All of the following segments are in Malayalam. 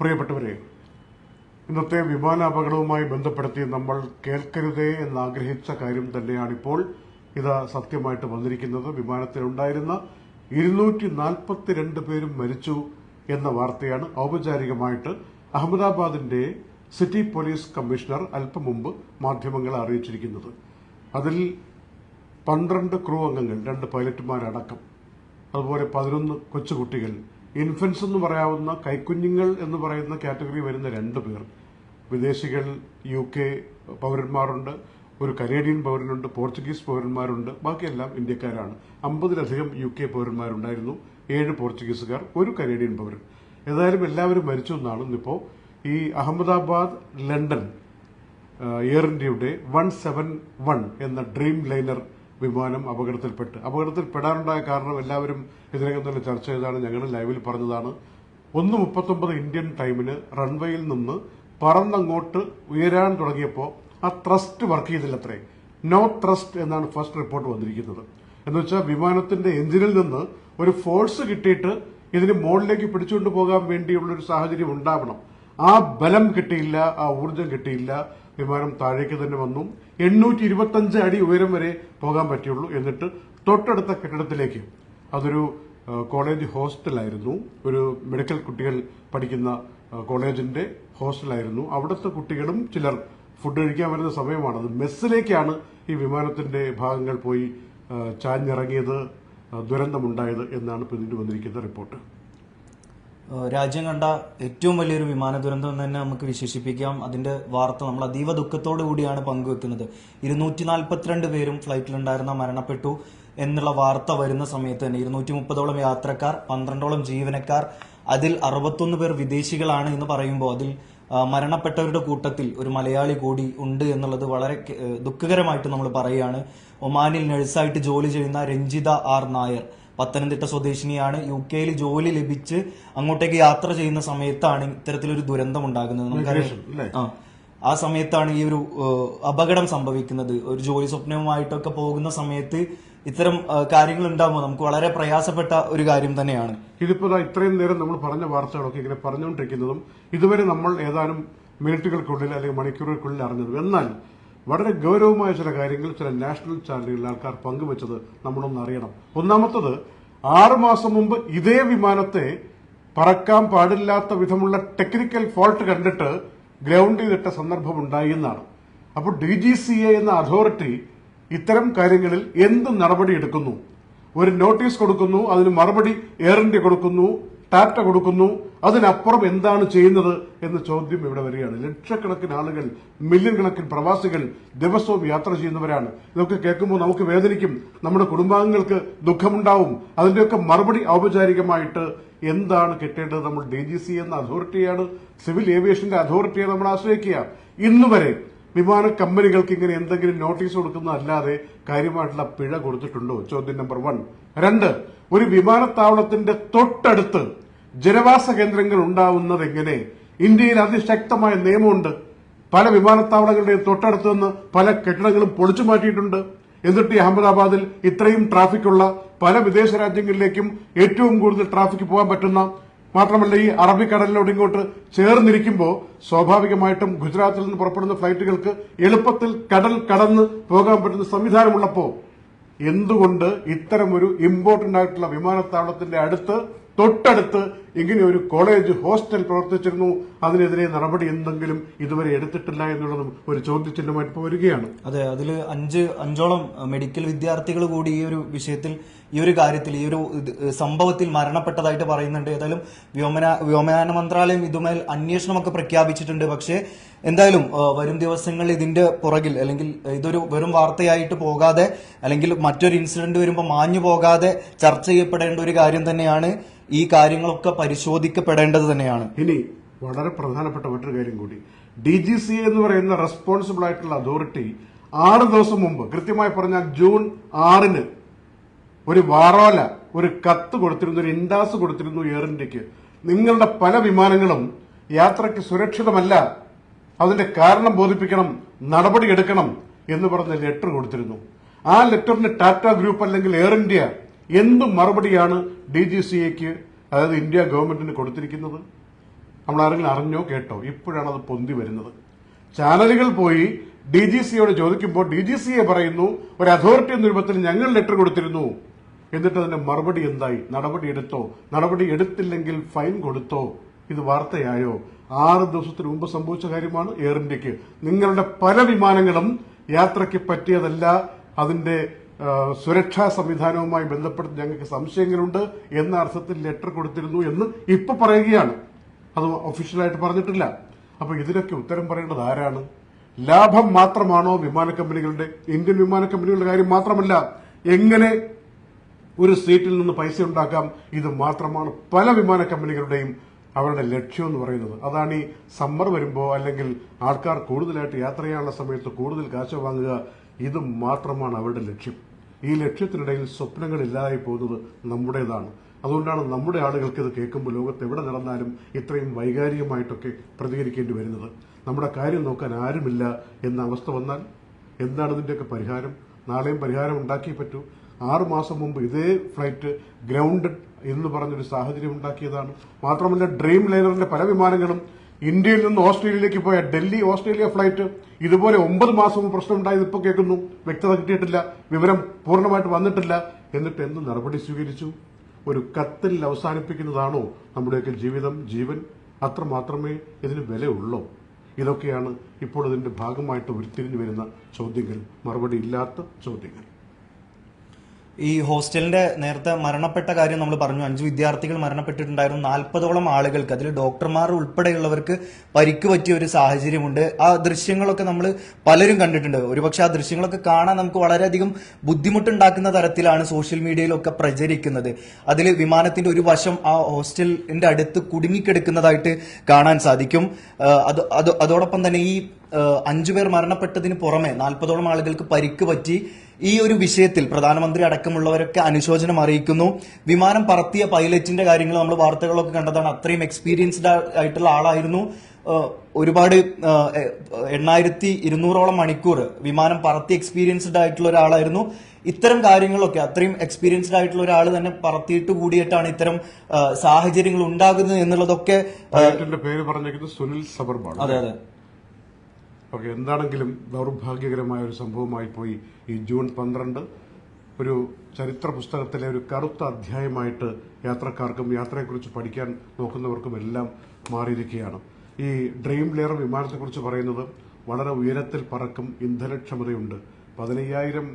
പ്രിയപ്പെട്ടവരെ ഇന്നത്തെ വിമാനാപകടവുമായി ബന്ധപ്പെടുത്തി നമ്മൾ കേൾക്കരുതേ എന്നാഗ്രഹിച്ച കാര്യം തന്നെയാണിപ്പോൾ ഇത് സത്യമായിട്ട് വന്നിരിക്കുന്നത്. വിമാനത്തിലുണ്ടായിരുന്ന ഇരുന്നൂറ്റി നാൽപ്പത്തിരണ്ട് പേരും മരിച്ചു എന്ന വാർത്തയാണ് ഔപചാരികമായിട്ട് അഹമ്മദാബാദിന്റെ സിറ്റി പോലീസ് കമ്മീഷണർ അല്പം മുമ്പ് മാധ്യമങ്ങളെ അറിയിച്ചിരിക്കുന്നത്. അതിൽ പന്ത്രണ്ട് ക്രൂ അംഗങ്ങൾ രണ്ട് പൈലറ്റുമാരടക്കം അതുപോലെ പതിനൊന്ന് കൊച്ചുകുട്ടികൾ ഇൻഫൻസ് എന്ന് പറയാവുന്ന കൈക്കുഞ്ഞുങ്ങൾ എന്ന് പറയുന്ന കാറ്റഗറി വരുന്ന രണ്ട് പേർ. വിദേശികൾ യു കെ പൗരന്മാരുണ്ട് ഒരു കനേഡിയൻ പൗരനുണ്ട് പോർച്ചുഗീസ് പൗരന്മാരുണ്ട് ബാക്കിയെല്ലാം ഇന്ത്യക്കാരാണ്. അമ്പതിലധികം യു കെ പൗരന്മാരുണ്ടായിരുന്നു ഏഴ് പോർച്ചുഗീസുകാർ ഒരു കനേഡിയൻ പൗരൻ. ഏതായാലും എല്ലാവരും മരിച്ചു എന്നാണ് ഇന്നിപ്പോൾ ഈ അഹമ്മദാബാദ് ലണ്ടൻ എയർ ഇന്ത്യയുടെ വൺ സെവൻ വൺ എന്ന ഡ്രീം ലൈനർ വിമാനം അപകടത്തിൽപ്പെട്ട്. അപകടത്തിൽപ്പെടാനുണ്ടായ കാരണം എല്ലാവരും ഇതിനകം തന്നെ ചർച്ച ചെയ്തതാണ്. ഞങ്ങൾ ലൈവിൽ പറഞ്ഞതാണ്. ഒന്ന് മുപ്പത്തൊമ്പത് ഇന്ത്യൻ ടൈമിന് റൺവേയിൽ നിന്ന് പറന്നങ്ങോട്ട് ഉയരാൻ തുടങ്ങിയപ്പോൾ ആ ത്രസ്റ്റ് വർക്ക് ചെയ്തില്ലത്രേ. നോ ത്രസ്റ്റ് എന്നാണ് ഫസ്റ്റ് റിപ്പോർട്ട് വന്നിരിക്കുന്നത്. എന്നുവെച്ചാൽ വിമാനത്തിന്റെ എഞ്ചിനിൽ നിന്ന് ഒരു ഫോഴ്സ് കിട്ടിയിട്ട് ഇതിന് മുകളിലേക്ക് പിടിച്ചുകൊണ്ട് പോകാൻ വേണ്ടിയുള്ള ഒരു സാഹചര്യം ഉണ്ടാവണം. ആ ബലം കിട്ടിയില്ല ആ ഊർജം കിട്ടിയില്ല വിമാനം താഴേക്ക് തന്നെ വന്നു. എണ്ണൂറ്റി ഇരുപത്തഞ്ച് അടി ഉയരം വരെ പോകാൻ പറ്റിയുള്ളൂ. എന്നിട്ട് തൊട്ടടുത്ത കെട്ടിടത്തിലേക്ക് അതൊരു കോളേജ് ഹോസ്റ്റലായിരുന്നു. ഒരു മെഡിക്കൽ കുട്ടികൾ പഠിക്കുന്ന കോളേജിന്റെ ഹോസ്റ്റലായിരുന്നു. അവിടുത്തെ കുട്ടികളും ചിലർ ഫുഡ് കഴിക്കാൻ വരുന്ന സമയമാണത് മെസ്സിലേക്കാണ് ഈ വിമാനത്തിന്റെ ഭാഗങ്ങൾ പോയി ചാഞ്ഞിറങ്ങിയത് ദുരന്തമുണ്ടായത് എന്നാണ് പിന്നീട് വന്നിരിക്കുന്ന റിപ്പോർട്ട്. രാജ്യം കണ്ട ഏറ്റവും വലിയൊരു വിമാന ദുരന്തം എന്ന് തന്നെ നമുക്ക് വിശേഷിപ്പിക്കാം. അതിന്റെ വാർത്ത നമ്മൾ അതീവ ദുഃഖത്തോടു കൂടിയാണ് പങ്കുവെക്കുന്നത്. ഇരുന്നൂറ്റി നാൽപ്പത്തിരണ്ട് പേരും ഫ്ലൈറ്റിലുണ്ടായിരുന്ന മരണപ്പെട്ടു എന്നുള്ള വാർത്ത വരുന്ന സമയത്ത് തന്നെ ഇരുന്നൂറ്റി മുപ്പതോളം യാത്രക്കാർ പന്ത്രണ്ടോളം ജീവനക്കാർ അതിൽ അറുപത്തൊന്ന് പേർ വിദേശികളാണ് എന്ന് പറയുമ്പോൾ അതിൽ മരണപ്പെട്ടവരുടെ കൂട്ടത്തിൽ ഒരു മലയാളി കൂടി ഉണ്ട് എന്നുള്ളത് വളരെ ദുഃഖകരമായിട്ട് നമ്മൾ പറയുകയാണ്. ഒമാനിൽ നഴ്സായിട്ട് ജോലി ചെയ്യുന്ന രഞ്ജിത ആർ നായർ. പത്തനംതിട്ട സ്വദേശിനിയാണ് യു കെയിൽ ജോലി ലഭിച്ച് അങ്ങോട്ടേക്ക് യാത്ര ചെയ്യുന്ന സമയത്താണ് ഇത്തരത്തിലൊരു ദുരന്തം ഉണ്ടാകുന്നത്. നമുക്കറിയാം. ആ. സമയത്താണ് ഈ ഒരു അപകടം സംഭവിക്കുന്നത്. ഒരു ജോലി സ്വപ്നവുമായിട്ടൊക്കെ പോകുന്ന സമയത്ത് ഇത്തരം കാര്യങ്ങൾ ഉണ്ടാകുമ്പോൾ നമുക്ക് വളരെ പ്രയാസപ്പെട്ട ഒരു കാര്യം തന്നെയാണ്. ഇതിപ്പോ ഇത്രയും നേരം നമ്മൾ പറഞ്ഞ വാർത്തകളൊക്കെ ഇങ്ങനെ പറഞ്ഞുകൊണ്ടിരിക്കുന്നതും ഇതുവരെ നമ്മൾ ഏതാനും മിനിറ്റുകൾക്കുള്ളിൽ അല്ലെങ്കിൽ മണിക്കൂറുകൾക്കുള്ളിൽ അറിഞ്ഞതും. എന്നാൽ വളരെ ഗൗരവമായ ചില കാര്യങ്ങൾ ചില നാഷണൽ ചാനലുകളിൽ ആൾക്കാർ പങ്കുവച്ചത് നമ്മളൊന്ന് അറിയണം. ഒന്നാമത്തത് ആറുമാസം മുമ്പ് ഇതേ വിമാനത്തെ പറക്കാൻ പാടില്ലാത്ത വിധമുള്ള ടെക്നിക്കൽ ഫോൾട്ട് കണ്ടിട്ട് ഗ്രൗണ്ട് ചെയ്തിട്ട സന്ദർഭമുണ്ടായി എന്നാണ്. അപ്പോൾ ഡി ജി സി എ എന്ന അതോറിറ്റി ഇത്തരം കാര്യങ്ങളിൽ എന്ത് നടപടി എടുക്കുന്നു? ഒരു നോട്ടീസ് കൊടുക്കുന്നു അതിന് മറുപടി എയർ ഇന്ത്യ കൊടുക്കുന്നു ടാറ്റ കൊടുക്കുന്നു അതിനപ്പുറം എന്താണ് ചെയ്യുന്നത് എന്ന ചോദ്യം ഇവിടെ വരികയാണ്. ലക്ഷക്കണക്കിന് ആളുകൾ മില്യൺ കണക്കിന് പ്രവാസികൾ ദിവസവും യാത്ര ചെയ്യുന്നവരാണ്. ഇതൊക്കെ കേൾക്കുമ്പോൾ നമുക്ക് വേദനിക്കും. നമ്മുടെ കുടുംബാംഗങ്ങൾക്ക് ദുഃഖമുണ്ടാവും. അതിന്റെയൊക്കെ മറുപടി ഔപചാരികമായിട്ട് എന്താണ് കിട്ടേണ്ടത്? നമ്മൾ ഡി ജി സി എന്ന അതോറിറ്റിയാണ് സിവിൽ ഏവിയേഷന്റെ അതോറിറ്റിയെ നമ്മൾ ആശ്രയിക്കുക. ഇന്നുവരെ വിമാന കമ്പനികൾക്ക് ഇങ്ങനെ എന്തെങ്കിലും നോട്ടീസ് കൊടുക്കുന്നതല്ലാതെ കാര്യമായിട്ടുള്ള പിഴ കൊടുത്തിട്ടുണ്ടോ? ചോദ്യം നമ്പർ വൺ. രണ്ട് ഒരു വിമാനത്താവളത്തിന്റെ തൊട്ടടുത്ത് ജനവാസ കേന്ദ്രങ്ങൾ ഉണ്ടാവുന്നത് എങ്ങനെ ഇന്ത്യയിൽ അതിശക്തമായ നിയമമുണ്ട്. പല വിമാനത്താവളങ്ങളുടെയും തൊട്ടടുത്ത് നിന്ന് പല കെട്ടിടങ്ങളും പൊളിച്ചു മാറ്റിയിട്ടുണ്ട്. എന്നിട്ട് അഹമ്മദാബാദിൽ ഇത്രയും ട്രാഫിക്കുള്ള പല വിദേശ രാജ്യങ്ങളിലേക്കും ഏറ്റവും കൂടുതൽ ട്രാഫിക് പോകാൻ പറ്റുന്ന മാത്രമല്ല ഈ അറബിക്കടലിനോട് ഇങ്ങോട്ട് ചേർന്നിരിക്കുമ്പോൾ സ്വാഭാവികമായിട്ടും ഗുജറാത്തിൽ നിന്ന് പുറപ്പെടുന്ന ഫ്ലൈറ്റുകൾക്ക് എളുപ്പത്തിൽ കടൽ കടന്ന് പോകാൻ പറ്റുന്ന സംവിധാനമുള്ളപ്പോൾ എന്തുകൊണ്ട് ഇത്തരമൊരു ഇമ്പോർട്ടന്റ് ആയിട്ടുള്ള വിമാനത്താവളത്തിന്റെ അടുത്ത് തൊട്ടടുത്ത് ഇങ്ങനെ ഒരു കോളേജ് ഹോസ്റ്റൽ പ്രവർത്തിച്ചിരുന്നു. അതിനെതിരെ നടപടി എന്തെങ്കിലും ഇതുവരെ എടുത്തിട്ടില്ല എന്നുള്ളതും ഒരു ചോദ്യചിഹ്നമായിട്ട് വരികയാണ്. അതെ അതിൽ അഞ്ച് അഞ്ചോളം മെഡിക്കൽ വിദ്യാർത്ഥികൾ കൂടി ഈ ഒരു വിഷയത്തിൽ ഈ ഒരു കാര്യത്തിൽ ഈ ഒരു സംഭവത്തിൽ മരണപ്പെട്ടതായിട്ട് പറയുന്നുണ്ട്. ഏതായാലും വ്യോമന വ്യോമയാന മന്ത്രാലയം ഇതുമേൽ അന്വേഷണമൊക്കെ പ്രഖ്യാപിച്ചിട്ടുണ്ട്. പക്ഷേ എന്തായാലും വരും ദിവസങ്ങളിൽ ഇതിന്റെ പുറകിൽ അല്ലെങ്കിൽ ഇതൊരു വെറും വാർത്തയായിട്ട് പോകാതെ അല്ലെങ്കിൽ മറ്റൊരു ഇൻസിഡന്റ് വരുമ്പോൾ മാഞ്ഞു പോകാതെ ചർച്ച ചെയ്യപ്പെടേണ്ട ഒരു കാര്യം തന്നെയാണ് ഈ കാര്യങ്ങളൊക്കെ പരിശോധിക്കപ്പെടേണ്ടത് തന്നെയാണ്. ഇനി വളരെ പ്രധാനപ്പെട്ട മറ്റൊരു കാര്യം കൂടി. ഡി ജി സി എന്ന് പറയുന്ന റെസ്പോൺസിബിൾ ആയിട്ടുള്ള അതോറിറ്റി ആറ് ദിവസം മുമ്പ് കൃത്യമായി പറഞ്ഞാൽ ജൂൺ ആറിന് ഒരു വാറോല ഒരു കത്ത് കൊടുത്തിരുന്നു ഒരു ഇൻഡാസ് കൊടുത്തിരുന്നു എയർ ഇന്ത്യയ്ക്ക് നിങ്ങളുടെ പല വിമാനങ്ങളും യാത്രയ്ക്ക് സുരക്ഷിതമല്ല അതിന്റെ കാരണം ബോധിപ്പിക്കണം നടപടിയെടുക്കണം എന്ന് പറഞ്ഞ ലെറ്റർ കൊടുത്തിരുന്നു. ആ ലെറ്ററിന് ടാറ്റ ഗ്രൂപ്പ് അല്ലെങ്കിൽ എയർ ഇന്ത്യ എന്ത് മറുപടിയാണ് ഡി ജി സി എക്ക് അതായത് ഇന്ത്യ ഗവൺമെന്റിന് കൊടുത്തിരിക്കുന്നത്? നമ്മൾ ആരെങ്കിലും അറിഞ്ഞോ കേട്ടോ? ഇപ്പോഴാണ് അത് പൊന്തി വരുന്നത്. ചാനലുകൾ പോയി ഡി ജി സിയോട് ചോദിക്കുമ്പോൾ ഡി ജി സിയെ പറയുന്നു ഒരു അതോറിറ്റി എന്ന രൂപത്തിൽ ഞങ്ങൾ ലെറ്റർ കൊടുത്തിരുന്നു. എന്നിട്ട് അതിന്റെ മറുപടി എന്തായി? നടപടി എടുത്തോ നടപടി എടുത്തില്ലെങ്കിൽ ഫൈൻ കൊടുത്തോ? ഇത് വാർത്തയായോ? ആറ് ദിവസത്തിന് മുമ്പ് സംഭവിച്ച കാര്യമാണ് എയർ ഇന്ത്യയ്ക്ക്. നിങ്ങളുടെ പല വിമാനങ്ങളും യാത്രയ്ക്ക് പറ്റിയതല്ല അതിന്റെ സുരക്ഷാ സംവിധാനവുമായി ബന്ധപ്പെട്ട് ഞങ്ങൾക്ക് സംശയങ്ങളുണ്ട് എന്ന അർത്ഥത്തിൽ ലെറ്റർ കൊടുത്തിരുന്നു എന്ന് ഇപ്പൊ പറയുകയാണ്. അത് ഒഫീഷ്യലായിട്ട് പറഞ്ഞിട്ടില്ല. അപ്പൊ ഇതിനൊക്കെ ഉത്തരം പറയേണ്ടത് ആരാണ്? ലാഭം മാത്രമാണോ വിമാന കമ്പനികളുടെ ഇന്ത്യൻ വിമാന കമ്പനികളുടെ കാര്യം മാത്രമല്ല എങ്ങനെ ഒരു സീറ്റിൽ നിന്ന് പൈസ ഉണ്ടാക്കാം? ഇത് മാത്രമാണ് പല വിമാന കമ്പനികളുടെയും അവരുടെ ലക്ഷ്യം എന്ന് പറയുന്നത്. അതാണ് ഈ സമ്മർ വരുമ്പോൾ അല്ലെങ്കിൽ ആൾക്കാർ കൂടുതലായിട്ട് യാത്ര ചെയ്യാനുള്ള സമയത്ത് കൂടുതൽ കാശ് വാങ്ങുക. ഇത് മാത്രമാണ് അവരുടെ ലക്ഷ്യം. ഈ ലക്ഷ്യത്തിനിടയിൽ സ്വപ്നങ്ങൾ ഇല്ലാതായി പോകുന്നത് നമ്മുടേതാണ്. അതുകൊണ്ടാണ് നമ്മുടെ ആളുകൾക്ക് ഇത് കേൾക്കുമ്പോൾ ലോകത്ത് എവിടെ നടന്നാലും ഇത്രയും വൈകാരികമായിട്ടൊക്കെ പ്രതികരിക്കേണ്ടി വരുന്നത്. നമ്മുടെ കാര്യം നോക്കാൻ ആരുമില്ല എന്ന അവസ്ഥ വന്നാൽ എന്താണ് ഇതിന്റെയൊക്കെ പരിഹാരം? നാളെയും പരിഹാരം ഉണ്ടാക്കിയേ പറ്റൂ. ആറു മാസം മുമ്പ് ഇതേ ഫ്ലൈറ്റ് ഗ്രൗണ്ടഡ് എന്ന് പറഞ്ഞൊരു സാഹചര്യം ഉണ്ടാക്കിയതാണ്. മാത്രമല്ല ഡ്രീം ലൈനറിന്റെ പല വിമാനങ്ങളും ഇന്ത്യയിൽ നിന്ന് ഓസ്ട്രേലിയയിലേക്ക് പോയ ഡൽഹി ഓസ്ട്രേലിയ ഫ്ലൈറ്റ് ഇതുപോലെ ഒമ്പത് മാസം പ്രശ്നം ഉണ്ടായത് ഇപ്പോൾ കേൾക്കുന്നു. വ്യക്തത കിട്ടിയിട്ടില്ല. വിവരം പൂർണമായിട്ട് വന്നിട്ടില്ല. എന്നിട്ട് എന്ത് നടപടി സ്വീകരിച്ചു? ഒരു കത്തിൽ അവസാനിപ്പിക്കുന്നതാണോ നമ്മുടെയൊക്കെ ജീവിതം ജീവൻ? അത്ര മാത്രമേ ഇതിന് വിലയുള്ളൂ. ഇതൊക്കെയാണ് ഇപ്പോൾ ഇതിന്റെ ഭാഗമായിട്ട് ഉരുത്തിരിഞ്ഞു വരുന്ന ചോദ്യങ്ങൾ. മറുപടി ഇല്ലാത്ത ചോദ്യങ്ങൾ. ഈ ഹോസ്റ്റലിന്റെ നേരത്തെ മരണപ്പെട്ട കാര്യം നമ്മൾ പറഞ്ഞു. അഞ്ച് വിദ്യാർത്ഥികൾ മരണപ്പെട്ടിട്ടുണ്ടായിരുന്നു. നാൽപ്പതോളം ആളുകൾക്ക് അതിൽ ഡോക്ടർമാർ ഉൾപ്പെടെയുള്ളവർക്ക് പരിക്ക് പറ്റിയ ഒരു സാഹചര്യമുണ്ട്. ആ ദൃശ്യങ്ങളൊക്കെ നമ്മൾ പലരും കണ്ടിട്ടുണ്ട്. ഒരുപക്ഷെ ആ ദൃശ്യങ്ങളൊക്കെ കാണാൻ നമുക്ക് വളരെയധികം ബുദ്ധിമുട്ടുണ്ടാക്കുന്ന തരത്തിലാണ് സോഷ്യൽ മീഡിയയിലൊക്കെ പ്രചരിക്കുന്നത്. അതിൽ വിമാനത്തിന്റെ ഒരു വശം ആ ഹോസ്റ്റലിന്റെ അടുത്ത് കുടുങ്ങിക്കിടക്കുന്നതായിട്ട് കാണാൻ സാധിക്കും. അത് അത് അതോടൊപ്പം തന്നെ ഈ അഞ്ചുപേർ മരണപ്പെട്ടതിന് പുറമെ നാൽപ്പതോളം ആളുകൾക്ക് പരിക്ക് പറ്റി ഈ ഒരു വിഷയത്തിൽ പ്രധാനമന്ത്രി അടക്കമുള്ളവരൊക്കെ അനുശോചനം അറിയിക്കുന്നു. വിമാനം പറത്തിയ പൈലറ്റിന്റെ കാര്യങ്ങൾ നമ്മൾ വാർത്തകളൊക്കെ കണ്ടതാണ്. അത്രയും എക്സ്പീരിയൻസ്ഡ് ആയിട്ടുള്ള ആളായിരുന്നു. ഒരുപാട് എണ്ണായിരത്തി ഇരുന്നൂറോളം മണിക്കൂർ വിമാനം പറത്തി എക്സ്പീരിയൻസ്ഡ് ആയിട്ടുള്ള ഒരാളായിരുന്നു. ഇത്തരം കാര്യങ്ങളൊക്കെ അത്രയും എക്സ്പീരിയൻസ്ഡ് ആയിട്ടുള്ള ഒരാൾ തന്നെ പറത്തിയിട്ട് കൂടിയിട്ടാണ് ഇത്തരം സാഹചര്യങ്ങൾ ഉണ്ടാകുന്നത് എന്നുള്ളതൊക്കെ പേര് പറഞ്ഞേക്കുന്നത് സുനിൽ സബർബാണ് അതെ അതെ. ഓക്കെ എന്താണെങ്കിലും ദൗർഭാഗ്യകരമായ ഒരു സംഭവമായി പോയി ഈ ജൂൺ പന്ത്രണ്ട്. ഒരു ചരിത്ര പുസ്തകത്തിലെ ഒരു കറുത്ത അധ്യായമായിട്ട് യാത്രക്കാർക്കും യാത്രയെക്കുറിച്ച് പഠിക്കാൻ നോക്കുന്നവർക്കും എല്ലാം മാറിയിരിക്കുകയാണ്. ഈ ഡ്രീം ലെയർ വിമാനത്തെക്കുറിച്ച് പറയുന്നത് വളരെ ഉയരത്തിൽ പറക്കും ഇന്ധനക്ഷമതയുണ്ട്. പതിനയ്യായിരം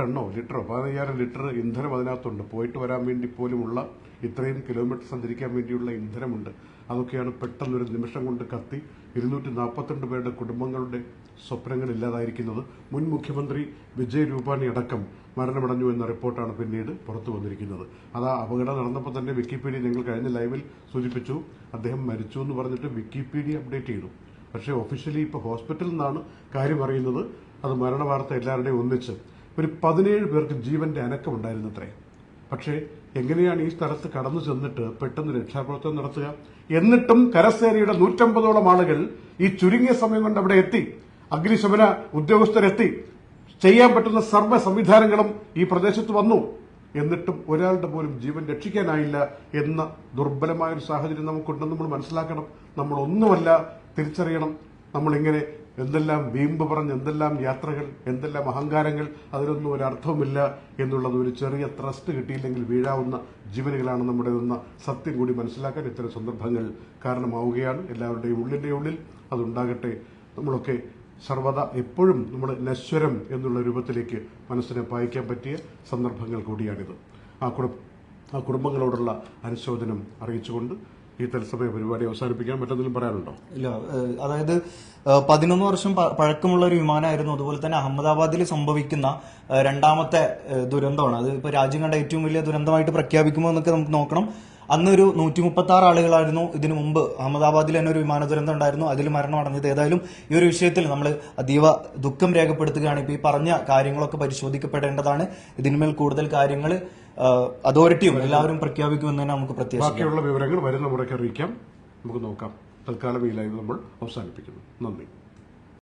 ടണ്ണോ ലിറ്ററോ പതിനയ്യായിരം ലിറ്റർ ഇന്ധനം അതിനകത്തുണ്ട്. പോയിട്ട് വരാൻ വേണ്ടി പോലുമുള്ള ഇത്രയും കിലോമീറ്റർ സഞ്ചരിക്കാൻ വേണ്ടിയുള്ള ഇന്ധനമുണ്ട്. അതൊക്കെയാണ് പെട്ടെന്നൊരു നിമിഷം കൊണ്ട് കത്തി ഇരുന്നൂറ്റി നാൽപ്പത്തിരണ്ട് പേരുടെ കുടുംബങ്ങളുടെ സ്വപ്നങ്ങൾ ഇല്ലാതായിരിക്കുന്നത്. മുൻ മുഖ്യമന്ത്രി വിജയ് രൂപാണി അടക്കം മരണമടഞ്ഞു എന്ന റിപ്പോർട്ടാണ് പിന്നീട് പുറത്തു വന്നിരിക്കുന്നത്. അത് ആ അപകടം നടന്നപ്പോൾ തന്നെ വിക്കിപീഡിയ ഞങ്ങൾ കഴിഞ്ഞ ലൈവിൽ സൂചിപ്പിച്ചു. അദ്ദേഹം മരിച്ചു എന്ന് പറഞ്ഞിട്ട് വിക്കിപീഡിയ അപ്ഡേറ്റ് ചെയ്തു. പക്ഷേ ഒഫീഷ്യലി ഇപ്പോൾ ഹോസ്പിറ്റലിൽ നിന്നാണ് കാര്യം അറിയുന്നത്. അത് മരണവാർത്ത എല്ലാവരുടെയും ഒന്നിച്ച്. ഒരു പതിനേഴ് പേർക്ക് ജീവന്റെ അനക്കമുണ്ടായിരുന്നത്രേ. പക്ഷേ എങ്ങനെയാണ് ഈ സ്ഥലത്ത് കടന്നു ചെന്നിട്ട് പെട്ടെന്ന് രക്ഷാപ്രവർത്തനം നടത്തുക? എന്നിട്ടും കരസേനയുടെ നൂറ്റമ്പതോളം ആളുകൾ ഈ ചുരുങ്ങിയ സമയം കൊണ്ട് അവിടെ എത്തി. അഗ്നിശമന ഉദ്യോഗസ്ഥരെത്തി. ചെയ്യാൻ പറ്റുന്ന സർവ സംവിധാനങ്ങളും ഈ പ്രദേശത്ത് വന്നു. എന്നിട്ടും ഒരാളുടെ പോലും ജീവൻ രക്ഷിക്കാനായില്ല എന്ന ദുർബലമായ ഒരു സാഹചര്യം നമുക്കുണ്ടെന്ന് നമ്മൾ മനസ്സിലാക്കണം. നമ്മൾ ഒന്നുമല്ല തിരിച്ചറിയണം. നമ്മളിങ്ങനെ എന്തെല്ലാം വീമ്പ് പറഞ്ഞ് എന്തെല്ലാം യാത്രകൾ എന്തെല്ലാം അഹങ്കാരങ്ങൾ അതിനൊന്നും ഒരു അർത്ഥവുമില്ല എന്നുള്ളത് ഒരു ചെറിയ ത്രസ്റ്റ് കിട്ടിയില്ലെങ്കിൽ വീഴാവുന്ന ജീവനുകളാണ് നമ്മുടെ സത്യം കൂടി മനസ്സിലാക്കാൻ ഇത്തരം സന്ദർഭങ്ങൾ കാരണമാവുകയാണ്. എല്ലാവരുടെയും ഉള്ളിന്റെ ഉള്ളിൽ അതുണ്ടാകട്ടെ. നമ്മളൊക്കെ സർവത എപ്പോഴും നമ്മൾ നശ്വരം എന്നുള്ള രൂപത്തിലേക്ക് മനസ്സിനെ പായിക്കാൻ പറ്റിയ സന്ദർഭങ്ങൾ കൂടിയാണിത്. ആ കുടുംബ ആ കുടുംബങ്ങളോടുള്ള അനുശോചനം അറിയിച്ചുകൊണ്ട് ഈ തത്സമയ പരിപാടി അവസാനിപ്പിക്കാൻ മറ്റെന്തെങ്കിലും പറയാനുണ്ടോ? ഇല്ല അതായത് പതിനൊന്ന് വർഷം പഴക്കമുള്ള ഒരു വിമാനമായിരുന്നു. അതുപോലെ തന്നെ അഹമ്മദാബാദിൽ സംഭവിക്കുന്ന രണ്ടാമത്തെ ദുരന്തമാണ്. അത് ഇപ്പൊ രാജ്യം കണ്ട ഏറ്റവും വലിയ ദുരന്തമായിട്ട് പ്രഖ്യാപിക്കുമോ എന്നൊക്കെ നമുക്ക് നോക്കണം. അന്ന് ഒരു നൂറ്റി മുപ്പത്തി ആറ് ആളുകളായിരുന്നു ഇതിനു മുമ്പ്. അഹമ്മദാബാദിൽ തന്നെ ഒരു വിമാന ദുരന്തം ഉണ്ടായിരുന്നു. അതിൽ മരണം അടഞ്ഞത് ഏതായാലും ഈ ഒരു വിഷയത്തിൽ നമ്മൾ അതീവ ദുഃഖം രേഖപ്പെടുത്തുകയാണ്. ഇപ്പൊ ഈ പറഞ്ഞ കാര്യങ്ങളൊക്കെ പരിശോധിക്കപ്പെടേണ്ടതാണ്. ഇതിന്മേൽ കൂടുതൽ കാര്യങ്ങൾ അതോറിറ്റിയും എല്ലാവരും പ്രഖ്യാപിക്കുമെന്ന് തന്നെ നമുക്ക് പ്രത്യേകിച്ച് ബാക്കിയുള്ള വിവരങ്ങൾ വരുന്ന മുറയ്ക്ക് അറിയിക്കാം. നമുക്ക് നോക്കാം. തൽക്കാലം ഈ ലൈവ് നമ്മൾ അവസാനിപ്പിക്കുന്നു. നന്ദി.